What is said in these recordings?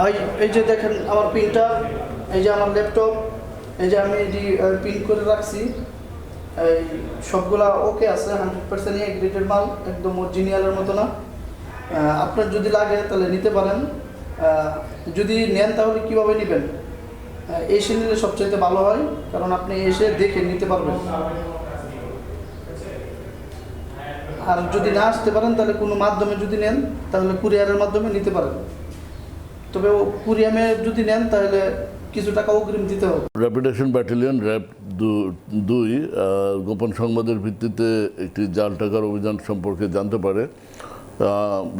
ভাই, এই যে দেখেন আমার প্রিন্টার এই যে আমার ল্যাপটপ, এই যে আমি এটি প্রিন্ট করে রাখছি, এই সবগুলা ওকে আছে হান্ড্রেড পার্সেন্ট এ গ্রেডের মাল, একদম অরিজিনালের মতো না। আপনার যদি লাগে তাহলে নিতে পারেন। যদি নেন তাহলে কীভাবে নেবেন? এসে নিলে সবচাইতে ভালো হয়, কারণ আপনি এসে দেখে নিতে পারবেন। আর যদি না আসতে পারেন তাহলে কোনো মাধ্যমে যদি নেন, তাহলে কুরিয়ারের মাধ্যমে নিতে পারেন। তবে কুরিয়ামে যদি নেন, তাহলে কিছু টাকা অগ্রিম দিতে হবে। র্যাপিড অ্যাকশন ব্যাটালিয়ন র্যাব দু- দুই গোপন সংবাদের ভিত্তিতে একটি জাল টাকার অভিযান সম্পর্কে জানতে পারে।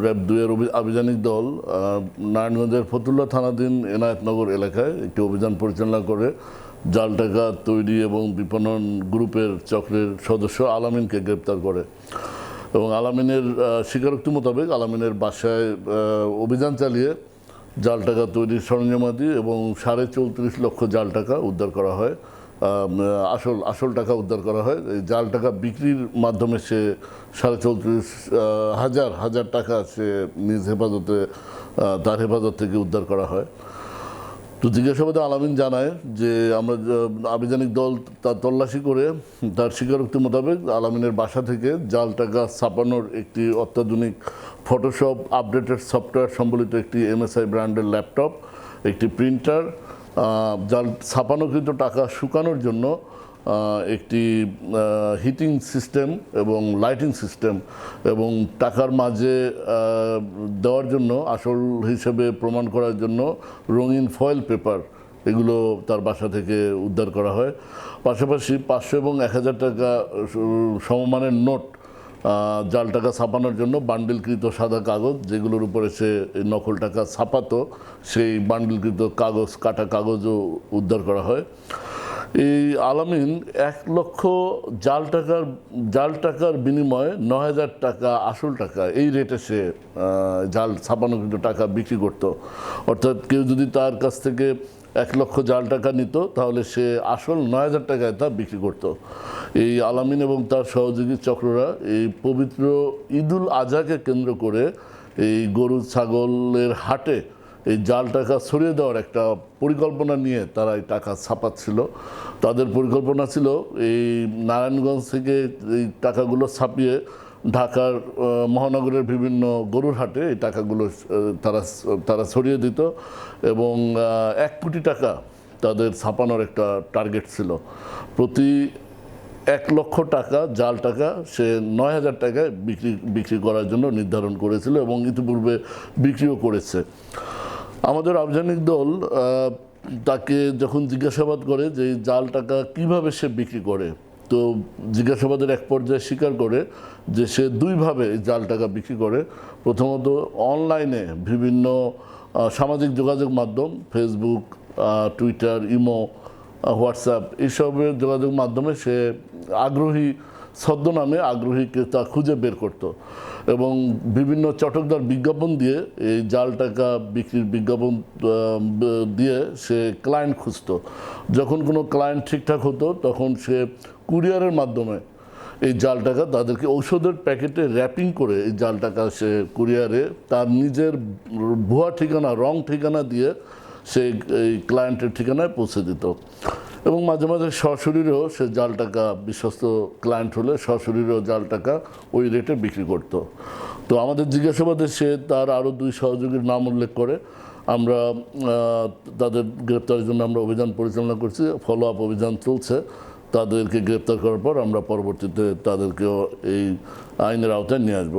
র্যাব দুইয়ের আভিযানিক দল নারায়ণগঞ্জের ফতুল্লা থানাধীন এনায়েতনগর এলাকায় একটি অভিযান পরিচালনা করে। জাল টাকা তৈরি এবং বিপণন গ্রুপের চক্রের সদস্য আলামিনকে গ্রেপ্তার করে। এবং আলামিনের স্বীকারোক্তি মোতাবেক আলামিনের বাসায় অভিযান চালিয়ে জাল টাকা তৈরির সরঞ্জামাদি এবং সাড়ে চৌত্রিশ লক্ষ জাল টাকা উদ্ধার করা হয়। আসল আসল টাকা উদ্ধার করা হয়। এই জাল টাকা বিক্রির মাধ্যমে সে সাড়ে চৌত্রিশ হাজার হাজার টাকা সে নিজ হেফাজতে তার হেফাজত থেকে উদ্ধার করা হয়। তো জিজ্ঞাসাবাদে আলামিন জানায় যে আমরা আবেদনিক দল তার তল্লাশি করে তার স্বীকারোক্তি মোতাবেক আলামিনের বাসা থেকে জাল টাকা ছাপানোর একটি অত্যাধুনিক ফটোশপ আপডেটেড সফটওয়্যার সম্বলিত একটি এমএসআই ব্র্যান্ডের ল্যাপটপ একটি প্রিন্টার জাল ছাপানোকৃত টাকা শুকানোর জন্য একটি হিটিং সিস্টেম এবং লাইটিং সিস্টেম এবং টাকার মাঝে দেওয়ার জন্য, আসল হিসেবে প্রমাণ করার জন্য রঙিন ফয়েল পেপার এগুলো তার বাসা থেকে উদ্ধার করা হয়। পাশাপাশি পাঁচশো এবং এক হাজার টাকা সমমানের নোট জাল টাকা ছাপানোর জন্য বান্ডিলকৃত সাদা কাগজ, যেগুলোর উপরে সে নকল টাকা ছাপাতো, সেই বান্ডিলকৃত কাগজ, কাটা কাগজও উদ্ধার করা হয়। এই আলামিন এক লক্ষ জাল টাকার জাল টাকার বিনিময়ে ন হাজার টাকা, আসল টাকা, এই রেটে সে জাল, ছাপানো ছাপানোকৃত টাকা বিক্রি করত। অর্থাৎ কেউ যদি তার কাছ থেকে এক লক্ষ জাল টাকা নিত, তাহলে সে আসল নয় হাজার টাকায় তা বিক্রি করত। এই আলামিন এবং তার সহযোগী চক্ররা এই পবিত্র ঈদুল আজহাকে কেন্দ্র করে এই গরু, ছাগলের হাটে এই জাল টাকা ছড়িয়ে দেওয়ার একটা পরিকল্পনা নিয়ে তারা এই টাকা ছাপাচ্ছিল। তাদের পরিকল্পনা ছিল এই নারায়ণগঞ্জ থেকে এই টাকাগুলো ছাপিয়ে ঢাকার মহানগরের বিভিন্ন গরুর হাটে এই টাকাগুলো তারা তারা ছড়িয়ে দিত এবং এক কোটি টাকা তাদের ছাপানোর একটা টার্গেট ছিল। প্রতি এক লক্ষ টাকা জাল টাকা সে নয় হাজার টাকায় বিক্রি বিক্রি করার জন্য নির্ধারণ করেছিল এবং ইতিপূর্বে বিক্রিও করেছে। আমাদের আবজানিক দল তাকে যখন জিজ্ঞাসাবাদ করে যে জাল টাকা কীভাবে সে বিক্রি করে, তো জিজ্ঞাসাবাদের এক পর্যায়ে স্বীকার করে যে সে দুইভাবে জাল টাকা বিক্রি করে। প্রথমত অনলাইনে বিভিন্ন সামাজিক যোগাযোগ মাধ্যম ফেসবুক টুইটার ইমো হোয়াটসঅ্যাপ এইসবের যোগাযোগ মাধ্যমে সে আগ্রহী ছদ্মনামে আগ্রহী ক্রেতা খুঁজে বের করত এবং বিভিন্ন চটকদার বিজ্ঞাপন দিয়ে এই জাল টাকা বিক্রির বিজ্ঞাপন দিয়ে সে ক্লায়েন্ট খুঁজত। যখন কোনো ক্লায়েন্ট ঠিকঠাক হতো, তখন সে কুরিয়ারের মাধ্যমে এই জাল টাকা তাদেরকে ঔষধের প্যাকেটে র্যাপিং করে এই জাল টাকা সে কুরিয়ারে তার নিজের ভুয়া ঠিকানা, রং ঠিকানা দিয়ে সে এই ক্লায়েন্টের ঠিকানায় পৌঁছে দিত। এবং মাঝে মাঝে সশরীরেও সে জাল টাকা বিশ্বস্ত ক্লায়েন্ট হলে সশরীরেও জাল টাকা ওই রেটে বিক্রি করত। তো আমাদের জিজ্ঞাসাবাদে সে তার আরও দুই সহযোগীর নাম উল্লেখ করে। আমরা তাদের গ্রেপ্তারের জন্য আমরা অভিযান পরিচালনা করছি ফলো আপ অভিযান চলছে। তাদেরকে গ্রেপ্তার করার পর আমরা পরবর্তীতে তাদেরকেও এই আইনের আওতায় নিয়ে আসব।